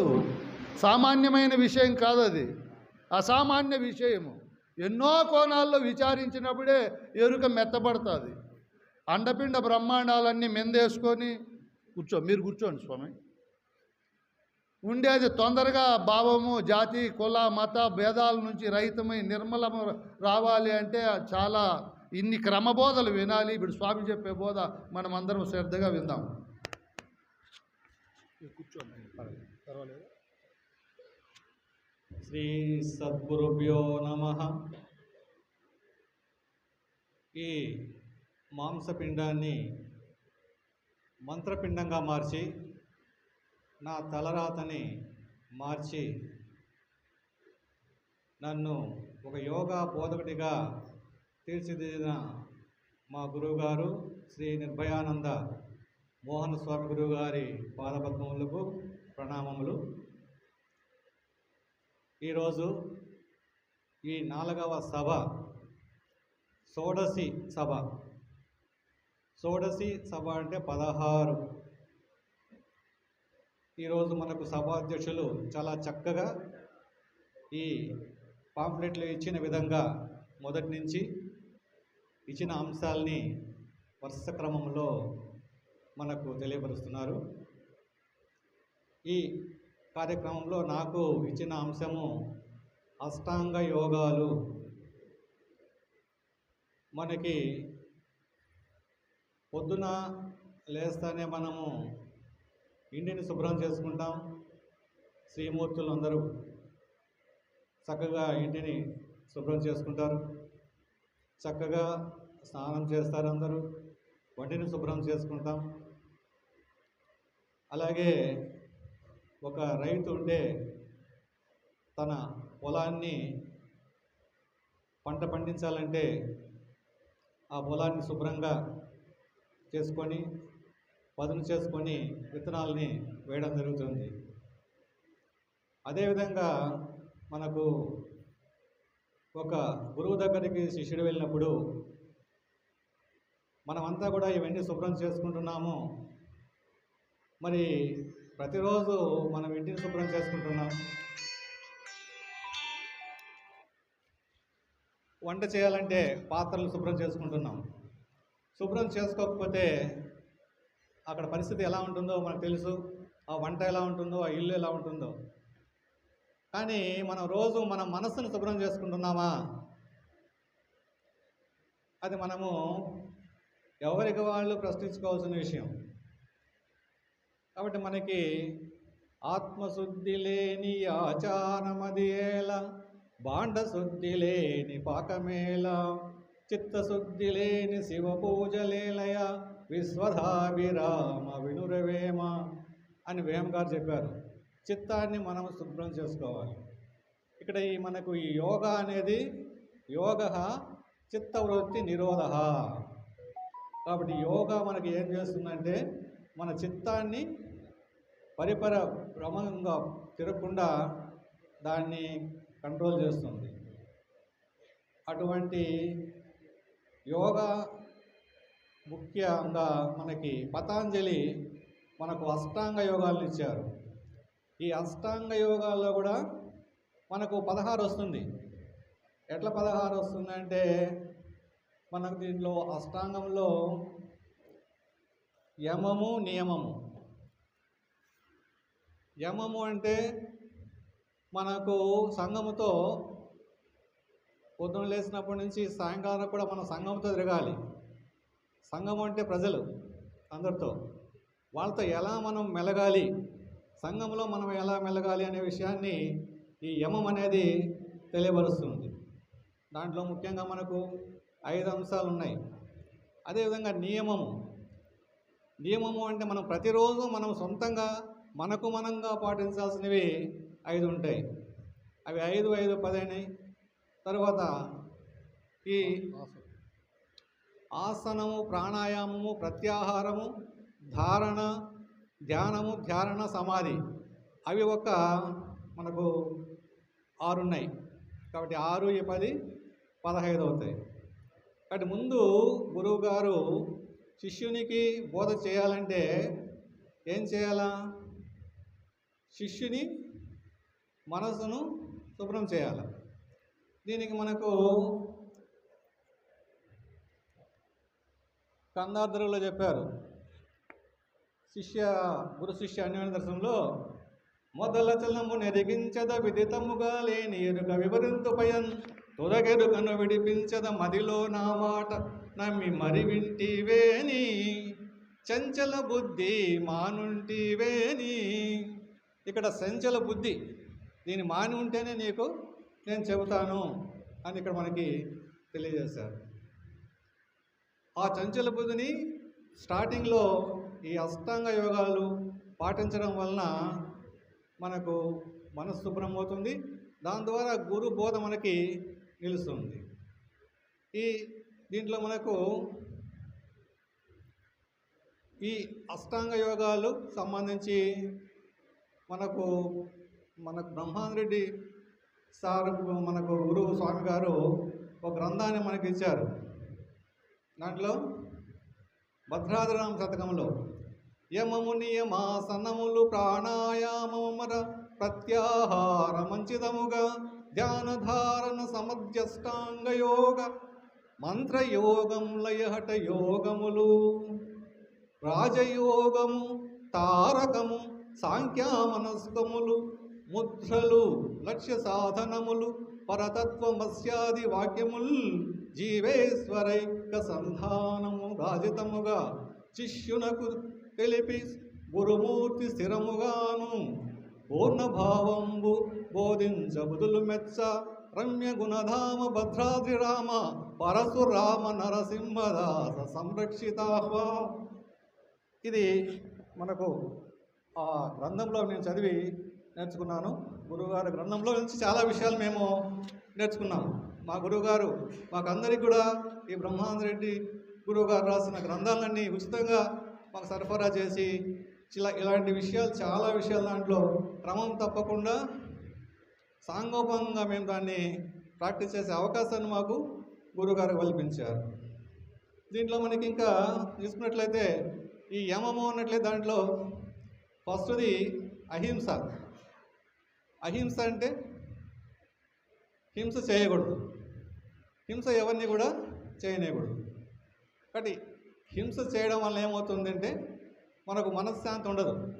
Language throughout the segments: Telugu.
కాదు. సామాన్యమైన విషయం కాదు అది. అసామాన్య విషయము. ఎన్నో కోణాల్లో విచారించినప్పుడే ఎరుక మెత్తబడుతుంది. అండపిండ బ్రహ్మాండాలన్నీ మెందేసుకొని కూర్చో మీరు కూర్చోండి స్వామి. ఉండేది తొందరగా భావము జాతి కుల మత భేదాల నుంచి రహితమై నిర్మలము రావాలి అంటే చాలా ఇన్ని క్రమబోధలు వినాలి. ఇప్పుడు స్వామి చెప్పే బోధ మనం అందరం శ్రద్ధగా విందాం. కూర్చోండి. పర్వాలేదు. శ్రీ సద్గురుభ్యో నమ. ఈ మాంసపిండాన్ని మంత్రపిండంగా మార్చి నా తలరాతని మార్చి నన్ను ఒక యోగా బోధకుడిగా తీర్చిదిద్దిన మా గురువుగారు శ్రీ నిర్భయానంద మోహన స్వామి గురువు గారి పాదపద్మములకు ప్రణామములు. ఈరోజు ఈ నాలుగవ సభ షోడసి సభ. షోడసి సభ అంటే పదహారు. ఈరోజు మనకు సభాధ్యక్షులు చాలా చక్కగా ఈ పాంప్లెట్లు ఇచ్చిన విధంగా మొదటి నుంచి ఇచ్చిన అంశాలని వరుస క్రమంలో మనకు తెలియపరుస్తున్నారు. ఈ కార్యక్రమంలో నాకు ఇచ్చిన అంశము అష్టాంగ యోగాలు. మనకి పొద్దున లేస్తానే మనము ఇంటిని శుభ్రం చేసుకుంటాం. శ్రీమూర్తులు అందరూ చక్కగా ఇంటిని శుభ్రం చేసుకుంటారు. చక్కగా స్నానం చేస్తారు అందరూ. వంటిని శుభ్రం చేసుకుంటాం. అలాగే ఒక రైతు ఉండే తన పొలాన్ని పంట పండించాలంటే ఆ పొలాన్ని శుభ్రంగా చేసుకొని పదును చేసుకొని విత్తనాలని వేయడం జరుగుతుంది. అదేవిధంగా మనకు ఒక గురువు దగ్గరికి శిష్యుడు వెళ్ళినప్పుడు మనమంతా కూడా ఇవన్నీ శుభ్రం చేసుకుంటున్నాము. మరి ప్రతిరోజు మనం ఇంటిని శుభ్రం చేసుకుంటున్నాం. వంట చేయాలంటే పాత్రలు శుభ్రం చేసుకుంటున్నాం. శుభ్రం చేసుకోకపోతే అక్కడ పరిస్థితి ఎలా ఉంటుందో మనకు తెలుసు. ఆ వంట ఎలా ఉంటుందో ఆ ఇల్లు ఎలా ఉంటుందో. కానీ మనం రోజు మన మనస్సును శుభ్రం చేసుకుంటున్నామా? అది మనము ఎవరికి వాళ్ళు ప్రశ్నించుకోవాల్సిన విషయం. కాబట్టి మనకి ఆత్మశుద్ధి లేని ఆచారమదియేల బాండశుద్ధి లేని పాకమేలా చిత్తశుద్ధి లేని శివ పూజలేలయ విశ్వధాభిరామ వినురవేమ అని వేమ గారు చెప్పారు. చిత్తాన్ని మనం శుభ్రం చేసుకోవాలి. ఇక్కడ ఈ మనకు ఈ యోగా అనేది యోగ చిత్తవృత్తి నిరోధ. కాబట్టి యోగా మనకి ఏం చేస్తుందంటే మన చిత్తాన్ని పరిపర భ్రమంగా తిరగకుండా దాన్ని కంట్రోల్ చేస్తుంది. అటువంటి యోగా ముఖ్యంగా మనకి పతాంజలి మనకు అష్టాంగ యోగాలను ఇచ్చారు. ఈ అష్టాంగ యోగాల్లో కూడా మనకు పదహారు వస్తుంది. ఎట్లా పదహారు వస్తుందంటే మనకు దీంట్లో అష్టాంగంలో యమము నియమము యమము అంటే మనకు సంఘముతో పొద్దున లేచినప్పటి నుంచి సాయంకాలం కూడా మనం సంఘంతో తిరగాలి. సంఘం అంటే ప్రజలు అందరితో. వాళ్ళతో ఎలా మనం మెలగాలి? సంఘంలో మనం ఎలా మెలగాలి అనే విషయాన్ని ఈ యమం అనేది తెలియపరుస్తుంది. దాంట్లో ముఖ్యంగా మనకు ఐదు అంశాలు ఉన్నాయి. అదేవిధంగా నియమము. నియమము అంటే మనం ప్రతిరోజు మనం సొంతంగా మనకు మనంగా పాటించాల్సినవి ఐదు ఉంటాయి. అవి ఐదు ఐదు పదైనాయి తర్వాత ఈ ఆసనము ప్రాణాయామము ప్రత్యాహారము ధారణ ధ్యానము ధ్యారణ సమాధి. అవి ఒక మనకు ఆరు ఉన్నాయి. కాబట్టి ఆరు ఈ పది పదహైదు అవుతాయి. కాబట్టి ముందు గురువుగారు శిష్యునికి బోధ చేయాలంటే ఏం చేయాలా? శిష్యుని మనసును శుభ్రం చేయాలి. దీనికి మనకు కందార్థులలో చెప్పారు. శిష్య గురు శిష్య అన్యోన్య దర్శనంలో మొదల చలము నెరిగించద విదితముగా లేని ఎరుక వివరింతుపయన్ తొరగెరుకను విడిపించద మదిలో నా మాట నమ్మి మరి వింటివేని చంచల బుద్ధి మానుంటివేని ఇక్కడ సంచల బుద్ధి. దీన్ని మాని ఉంటేనే నీకు నేను చెబుతాను అని ఇక్కడ మనకి తెలియజేశారు. ఆ చంచల బుద్ధిని స్టార్టింగ్లో ఈ అష్టాంగ యోగాలు పాటించడం వలన మనకు మనస్సు శుభ్రం అవుతుంది. దాని ద్వారా గురు బోధ మనకి నిలుస్తుంది. ఈ దీంట్లో మనకు ఈ అష్టాంగ యోగాలు సంబంధించి మనకు మనకు బ్రహ్మాన్ రెడ్డి సార్ మనకు గురువు స్వామి గారు ఒక గ్రంథాన్ని మనకి ఇచ్చారు. దాంట్లో భద్రాద్రామ శతకంలో యమము నియమాసనములు ప్రాణాయామర ప్రత్యాహార మంచిదముగా ధ్యానధారణ సమధ్యష్టాంగ యోగ మంత్రయోగం లయహట యోగములు రాజయోగము తారకము సాంఖ్యామనస్కములు ముద్రలు లక్ష్య సాధనములు పరతత్వమస్యాది వాక్యముల్ జీవేశ్వరైక సంధానము గాజితముగా శిష్యునకు తెలిపి గురుమూర్తి స్థిరముగాను పూర్ణభావంబు బోధించబుదులు మెచ్చ రమ్య గుణధామ భద్రాద్రి రామ పరశురామ నరసింహదాస సంరక్షితాహ్వా. ఇది మనకు ఆ గ్రంథంలో నేను చదివి నేర్చుకున్నాను. గురువుగారి గ్రంథంలో నుంచి చాలా విషయాలు మేము నేర్చుకున్నాం. మా గురువుగారు మాకందరికీ కూడా ఈ బ్రహ్మానంద రెడ్డి గురువుగారు రాసిన గ్రంథాలన్నీ ఉచితంగా మాకు సరఫరా చేసి ఇలా ఇలాంటి విషయాలు చాలా విషయాలు దాంట్లో క్రమం తప్పకుండా సాంగోపంగా మేము దాన్ని ప్రాక్టీస్ చేసే అవకాశాన్ని మాకు గురువుగారు కల్పించారు. దీంట్లో మనకి ఇంకా చూసుకున్నట్లయితే ఈ యమము అన్నట్లే దాంట్లో ఫస్ట్ది అహింస. అహింస అంటే హింస చేయకూడదు. హింస ఎవరిని కూడా చేయనేయకూడదు. కాబట్టి హింస చేయడం వల్ల ఏమవుతుందంటే మనకు మనశ్శాంతి ఉండదు.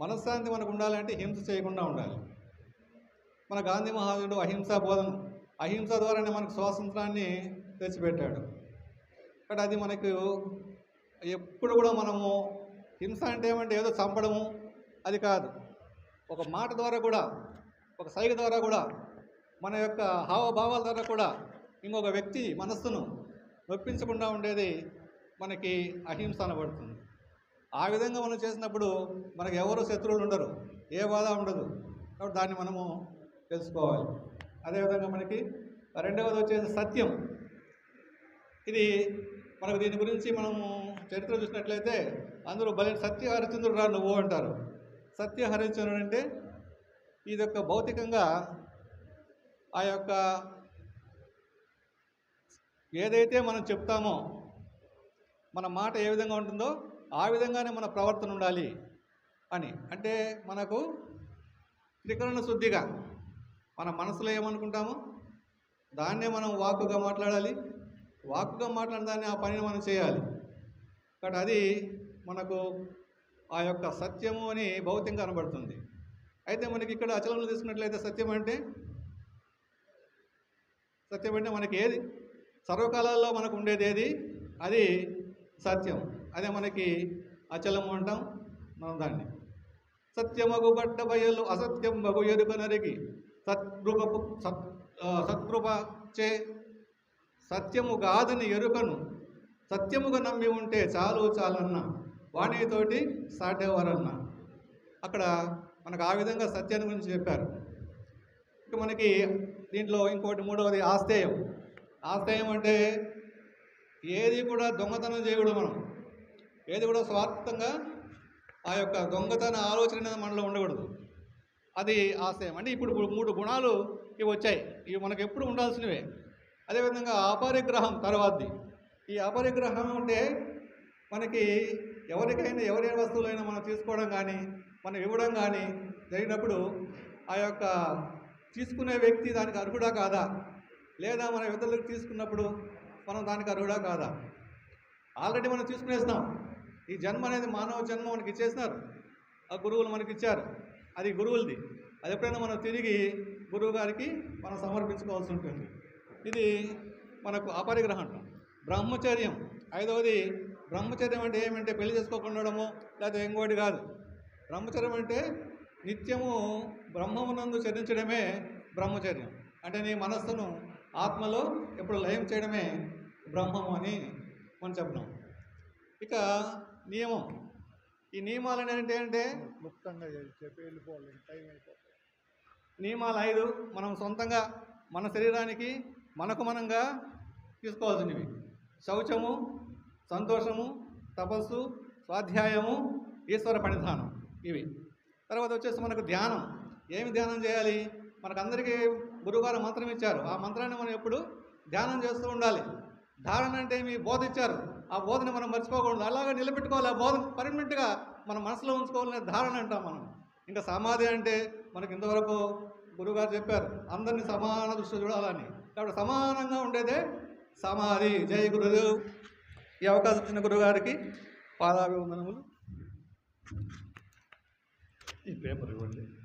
మనశ్శాంతి మనకు ఉండాలంటే హింస చేయకుండా ఉండాలి. మన గాంధీ మహాజుడు అహింస బోధన అహింస ద్వారానే మనకు స్వాతంత్రాన్ని తెచ్చిపెట్టాడు. కాబట్టి అది మనకు ఎప్పుడు కూడా మనము హింస అంటే ఏమంటే ఏదో చంపడము అది కాదు. ఒక మాట ద్వారా కూడా ఒక సైగ ద్వారా కూడా మన యొక్క హావభావాల ద్వారా కూడా ఇంకొక వ్యక్తి మనస్సును నొప్పించకుండా ఉండేది మనకి అహింస అనబడుతుంది. ఆ విధంగా మనం చేసినప్పుడు మనకు ఎవరు శత్రువులు ఉండరు ఏ బాధ ఉండదు. కాబట్టి దాన్ని మనము తెలుసుకోవాలి. అదేవిధంగా మనకి రెండవది వచ్చేసి సత్యం. ఇది మనకు దీని గురించి మనము చరిత్ర చూసినట్లయితే అందరూ బలి సత్య హరిచంద్రుడు రా నువ్వు అంటారు. సత్య హరిచంద్రుడు అంటే ఇది యొక్క భౌతికంగా ఆ యొక్క ఏదైతే మనం చెప్తామో మన మాట ఏ విధంగా ఉంటుందో ఆ విధంగానే మన ప్రవర్తన ఉండాలి అని. అంటే మనకు త్రికరణ శుద్ధిగా మన మనసులో ఏమనుకుంటామో దాన్నే మనం వాక్కుగా మాట్లాడాలి. వాక్కుగా మాట్లాడిన దాన్ని ఆ పనిని మనం చేయాలి. కాబట్టి అది మనకు ఆ యొక్క సత్యము అని భౌతికంగా కనబడుతుంది. అయితే మనకి ఇక్కడ అచలంలో తీసుకున్నట్లయితే సత్యం అంటే? సత్యం అంటే మనకి ఏది? సర్వకాలాల్లో మనకు ఉండేది ఏది? అది సత్యం. అదే మనకి అచలము అంటాం మనం దాన్ని. సత్యమగు బట్ట బయలు అసత్యం బగు ఎరుక నరికి. సత్కృప సత్ ఆ, సత్కృప చే సత్యము కాదని ఎరుకను సత్యముగా నమ్మి ఉంటే చాలు చాలన్న వాణితోటి సాటేవారన్న అక్కడ మనకు ఆ విధంగా సత్యాన్ని గురించి చెప్పారు. ఇక మనకి దీంట్లో ఇంకోటి మూడవది ఆస్తేయం ఆస్తేయం అంటే ఏది కూడా దొంగతనం చేయకూడదు మనం. ఏది కూడా స్వార్థంగా ఆ యొక్క దొంగతన ఆలోచన అనేది మనలో ఉండకూడదు. అది ఆశయం అంటే ఇప్పుడు మూడు గుణాలు ఇవి వచ్చాయి. ఇవి మనకు ఎప్పుడు ఉండాల్సినవే. అదేవిధంగా ఆపరిగ్రహం తర్వాతది. ఈ అపరిగ్రహం ఉంటే మనకి ఎవరికైనా ఎవరి వస్తువులైనా మనం తీసుకోవడం కానీ మనం ఇవ్వడం కానీ జరిగినప్పుడు ఆ యొక్క తీసుకునే వ్యక్తి దానికి అర్హుడా కాదా? లేదా మన ఇతరులకు తీసుకున్నప్పుడు మనం దానికి అర్హుడా కాదా? ఆల్రెడీ మనం తీసుకునేస్తాం ఈ జన్మ అనేది మానవ జన్మ మనకి ఇచ్చేసినారు. ఆ గురువులు మనకి ఇచ్చారు. అది గురువులది. అది ఎప్పుడైనా మనం తిరిగి గురువు గారికి మనం సమర్పించుకోవాల్సి ఉంటుంది. ఇది మనకు అపరిగ్రహం అంటాం బ్రహ్మచర్యం. ఐదవది బ్రహ్మచర్యం అంటే ఏమంటే పెళ్ళి చేసుకోకుండా లేకపోతే ఇంకోటి కాదు. బ్రహ్మచర్యం అంటే నిత్యము బ్రహ్మమునందు చరించడమే బ్రహ్మచర్యం. అంటే నీ మనస్సును ఆత్మలో ఎప్పుడు లయం చేయడమే బ్రహ్మము అని మనం చెప్పినాం ఇక నియమం. ఈ నియమాలు అంటే క్లుప్తంగా చెప్పి వెళ్ళిపోవాలి. టైం అయిపోతుంది. నియమాలు ఐదు. మనం సొంతంగా మన శరీరానికి మనకు మనంగా తీసుకోవాల్సినవి. శౌచము సంతోషము తపస్సు స్వాధ్యాయము ఈశ్వర పణిధానం ఇవి. తర్వాత వచ్చేసి మనకు ధ్యానం. ఏమి ధ్యానం చేయాలి? మనకందరికీ గురువుగారు మంత్రం ఇచ్చారు. ఆ మంత్రాన్ని మనం ఎప్పుడు ధ్యానం చేస్తూ ఉండాలి. ధారణ అంటే మీ బోధ ఇచ్చారు. ఆ బోధని మనం మర్చిపోకూడదు. అలాగే నిలబెట్టుకోవాలి. ఆ బోధ పర్మనెంట్గా మన మనసులో ఉంచుకోవాలనే ధారణ అంటాం మనం. ఇంకా సమాధి అంటే మనకి ఇంతవరకు గురుగారు చెప్పారు. అందరినీ సమాన దృష్టి చూడాలని. కాబట్టి సమానంగా ఉండేదే సమాధి. జయ గురుదేవ్. ఈ అవకాశం ఇచ్చిన గురుగారికి పాదాభివందనములు. ఈ పేపర్ ఇవ్వండి.